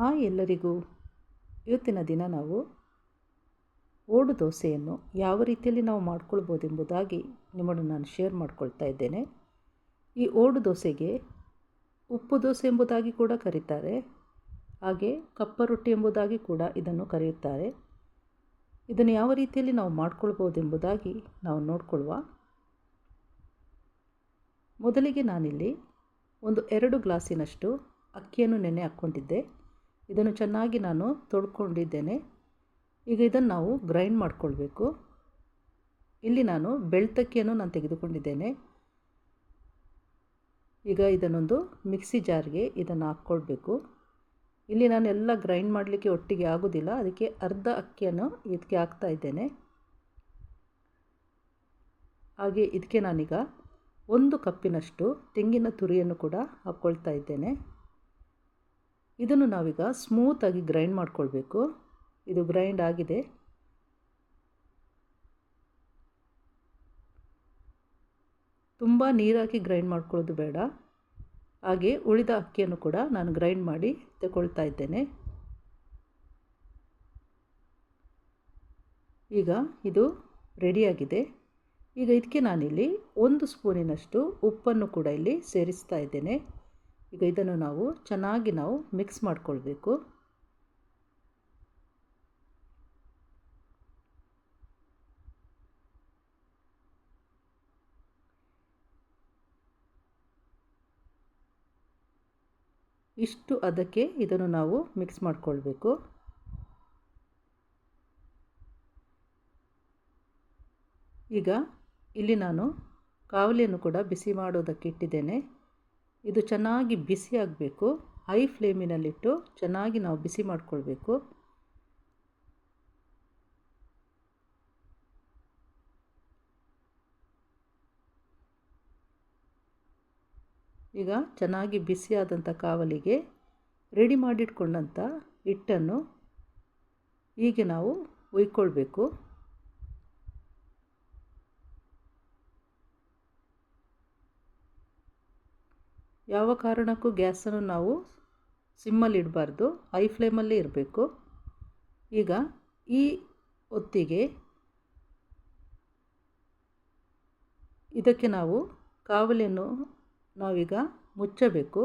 Hi ಎಲ್ಲರಿಗೂ ಇವತ್ತಿನ ದಿನ ನಾವು ಓಡು ದೋಸೆಯನ್ನು ಯಾವ ರೀತಿಯಲ್ಲಿ ನಾವು ಮಾಡ್ಕೊಳ್ಬೋದೆಂಬುದಾಗಿ ನಿಮ್ಮನ್ನು ನಾನು ಶೇರ್ ಮಾಡ್ಕೊಳ್ತಾ ಇದ್ದೇನೆ. ಈ ಓಡು ದೋಸೆಗೆ ಉಪ್ಪು ದೋಸೆ ಎಂಬುದಾಗಿ ಕೂಡ ಕರೀತಾರೆ. ಹಾಗೆ ಕಪ್ಪ ರೊಟ್ಟಿ ಎಂಬುದಾಗಿ ಕೂಡ ಇದನ್ನು ಕರೆಯುತ್ತಾರೆ. ಇದನ್ನು ಯಾವ ರೀತಿಯಲ್ಲಿ ನಾವು ಮಾಡ್ಕೊಳ್ಬೋದೆಂಬುದಾಗಿ ನಾವು ನೋಡ್ಕೊಳ್ಳುವ. ಮೊದಲಿಗೆ ನಾನಿಲ್ಲಿ ಒಂದು ಎರಡು ಗ್ಲಾಸಿನಷ್ಟು ಅಕ್ಕಿಯನ್ನು ನೆನೆ ಹಾಕ್ಕೊಂಡಿದ್ದೆ. ಇದನ್ನು ಚೆನ್ನಾಗಿ ನಾನು ತೊಳ್ಕೊಂಡಿದ್ದೇನೆ ಈಗ ಇದನ್ನು ನಾವು ಗ್ರೈಂಡ್ ಮಾಡಿಕೊಳ್ಬೇಕು. ಇಲ್ಲಿ ನಾನು ಬೆಳ್ತಕ್ಕಿಯನ್ನು ನಾನು ತೆಗೆದುಕೊಂಡಿದ್ದೇನೆ. ಈಗ ಇದನ್ನೊಂದು ಮಿಕ್ಸಿ ಜಾರ್ಗೆ ಇದನ್ನು ಹಾಕ್ಕೊಳ್ಬೇಕು. ಇಲ್ಲಿ ನಾನು ಎಲ್ಲ ಗ್ರೈಂಡ್ ಮಾಡಲಿಕ್ಕೆ ಒಟ್ಟಿಗೆ ಆಗೋದಿಲ್ಲ. ಅದಕ್ಕೆ ಅರ್ಧ ಅಕ್ಕಿಯನ್ನು ಇದಕ್ಕೆ ಹಾಕ್ತಾ ಇದ್ದೇನೆ. ಹಾಗೆ ಇದಕ್ಕೆ ನಾನೀಗ ಒಂದು ಕಪ್ಪಿನಷ್ಟು ತೆಂಗಿನ ತುರಿಯನ್ನು ಕೂಡ ಹಾಕ್ಕೊಳ್ತಾ ಇದ್ದೇನೆ. ಇದನ್ನು ನಾವೀಗ ಸ್ಮೂತಾಗಿ ಗ್ರೈಂಡ್ ಮಾಡ್ಕೊಳ್ಬೇಕು. ಇದು ಗ್ರೈಂಡ್ ಆಗಿದೆ. ತುಂಬ ನೀರಾಕಿ ಗ್ರೈಂಡ್ ಮಾಡ್ಕೊಳ್ಳೋದು ಬೇಡ. ಹಾಗೆ ಉಳಿದ ಅಕ್ಕಿಯನ್ನು ಕೂಡ ನಾನು ಗ್ರೈಂಡ್ ಮಾಡಿ ತಗೊಳ್ತಾ ಇದ್ದೇನೆ. ಈಗ ಇದು ರೆಡಿಯಾಗಿದೆ ಈಗ ಇದಕ್ಕೆ ನಾನಿಲ್ಲಿ ಒಂದು ಸ್ಪೂನಿನಷ್ಟು ಉಪ್ಪನ್ನು ಕೂಡ ಇಲ್ಲಿ ಸೇರಿಸ್ತಾ ಇದ್ದೇನೆ. ಈಗ ಇದನ್ನು ನಾವು ಚೆನ್ನಾಗಿ ನಾವು ಮಿಕ್ಸ್ ಮಾಡಿಕೊಳ್ಬೇಕು. ಇಷ್ಟು ಅದಕ್ಕೆ ಇದನ್ನು ನಾವು ಮಿಕ್ಸ್ ಮಾಡಿಕೊಳ್ಬೇಕು. ಈಗ ಇಲ್ಲಿ ನಾನು ಕಾವಲಿಯನ್ನು ಕೂಡ ಬಿಸಿ ಮಾಡೋದಕ್ಕೆ ಇಟ್ಟಿದ್ದೇನೆ. ಇದು ಚೆನ್ನಾಗಿ ಬಿಸಿ ಆಗಬೇಕು. ಹೈ ಫ್ಲೇಮಿನಲ್ಲಿಟ್ಟು ಚೆನ್ನಾಗಿ ನಾವು ಬಿಸಿ ಮಾಡಿಕೊಳ್ಬೇಕು. ಈಗ ಚೆನ್ನಾಗಿ ಬಿಸಿಯಾದಂಥ ಕಾವಲಿಗೆ ರೆಡಿ ಮಾಡಿಟ್ಕೊಂಡಂಥ ಹಿಟ್ಟನ್ನು ಹೀಗೆ ನಾವು ಉಯ್ಕೊಳ್ಬೇಕು ಯಾವ ಕಾರಣಕ್ಕೂ ಗ್ಯಾಸನ್ನು ನಾವು ಸಿಮ್ಮಲ್ಲಿ ಇಡಬಾರ್ದು, ಹೈ ಫ್ಲೇಮಲ್ಲೇ ಇರಬೇಕು. ಈಗ ಈ ಹೊತ್ತಿಗೆ ಇದಕ್ಕೆ ನಾವು ಕಾವಲಿಯನ್ನು ನಾವೀಗ ಮುಚ್ಚಬೇಕು.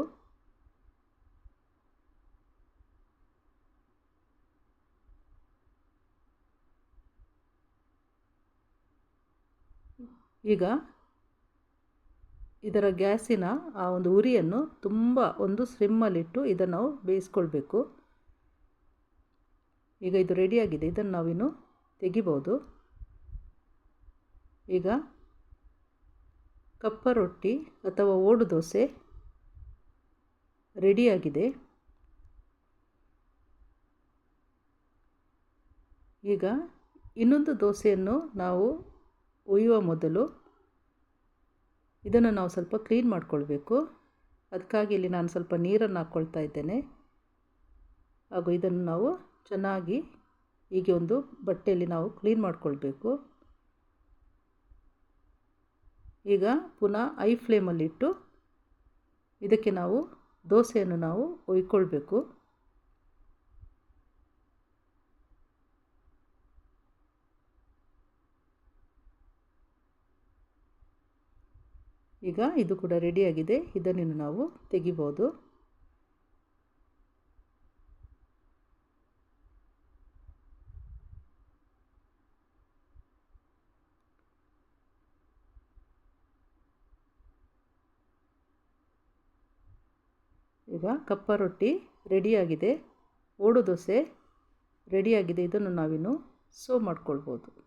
ಈಗ ಇದರ ಗ್ಯಾಸಿನ ಆ ಒಂದು ಉರಿಯನ್ನು ತುಂಬ ಒಂದು ಸ್ವಿಮ್ಮಲ್ಲಿಟ್ಟು ಇದನ್ನು ನಾವು ಬೇಯಿಸ್ಕೊಳ್ಬೇಕು. ಈಗ ಇದು ರೆಡಿಯಾಗಿದೆ. ಇದನ್ನು ನಾವಿನ್ನು ತೆಗಿಬೋದು. ಈಗ ಕಪ್ಪ ರೊಟ್ಟಿ ಅಥವಾ ಓಡು ದೋಸೆ ರೆಡಿಯಾಗಿದೆ. ಈಗ ಇನ್ನೊಂದು ದೋಸೆಯನ್ನು ನಾವು ಒಯ್ಯುವ ಮೊದಲು ಇದನ್ನು ನಾವು ಸ್ವಲ್ಪ ಕ್ಲೀನ್ ಮಾಡಿಕೊಳ್ಬೇಕು. ಅದಕ್ಕಾಗಿ ಇಲ್ಲಿ ನಾನು ಸ್ವಲ್ಪ ನೀರನ್ನು ಹಾಕ್ಕೊಳ್ತಾ ಇದ್ದೇನೆ. ಹಾಗೂ ಇದನ್ನು ನಾವು ಚೆನ್ನಾಗಿ ಹೀಗೆ ಒಂದು ಬಟ್ಟೆಯಲ್ಲಿ ನಾವು ಕ್ಲೀನ್ ಮಾಡಿಕೊಳ್ಬೇಕು. ಈಗ ಪುನಃ ಐ ಫ್ಲೇಮಲ್ಲಿಟ್ಟು ಇದಕ್ಕೆ ನಾವು ದೋಸೆಯನ್ನು ನಾವು ಒಯ್ಕೊಳ್ಬೇಕು. ಈಗ ಇದು ಕೂಡ ರೆಡಿಯಾಗಿದೆ ಇದನ್ನು ನಾವು ತೆಗಿಬೋದು. ಈಗ ಕಪ್ಪ ರೊಟ್ಟಿ ರೆಡಿಯಾಗಿದೆ ಓಡು ದೋಸೆ ರೆಡಿಯಾಗಿದೆ ಇದನ್ನು ನಾವಿನ್ನು ಸರ್ವ್ ಮಾಡ್ಕೊಳ್ಬೋದು.